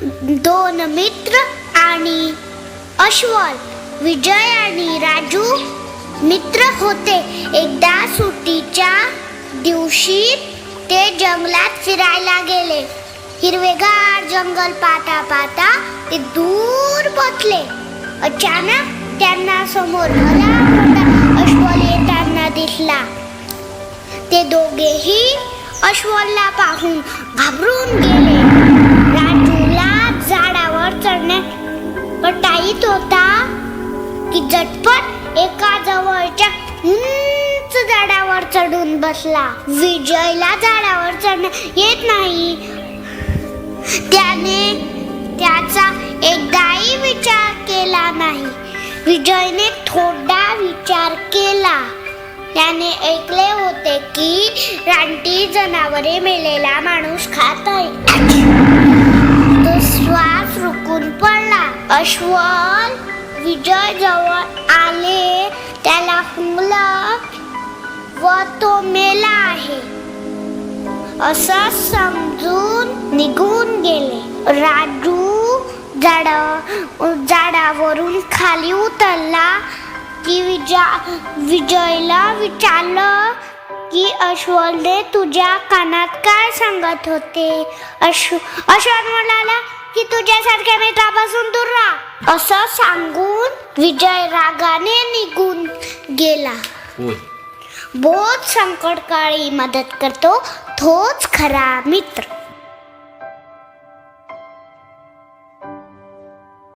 दोन मित्र आणि अश्वल विजय आणि राजू मित्र होते. एकदा सुट्टीच्या दिवशी ते जंगलात फिरायला गेले. हिरवेगार जंगल पाहता पाहता ते दूर पोचले अचानक त्यांना समोर भला अश्वल येताना दिसला. ते दोघेही अश्वलला पाहून घाबरून होता की झटपट एका जवळच्या उंच झाडावर चढून बसला. विजयला झाडावर चढण्या येत नाही. त्याने त्याचा एकदाही विचार केला नाही. विजयने थोडा विचार केला. त्याने ऐकले होते की रानटी जनावरे मेलेला माणूस खात आहे. तो श्वास रुकून पडला. अश्व विजय जवळ आले त्याला हुंगलं व तो मेला आहे. असं समजून निघून गेले. राजू झाडा झाडावरून खाली उतरला की विजा विजयला विचारलं की अश्वलने तुझ्या कानात काय सांगत होते? अश्व अश्वल म्हणाला की तुझ्यासारख्या मित्रापासून दूर राहा. असं सांगून विजय रागाने निघून गेला. बहुत संकटकाळी मदत करतो तोच खरा मित्र.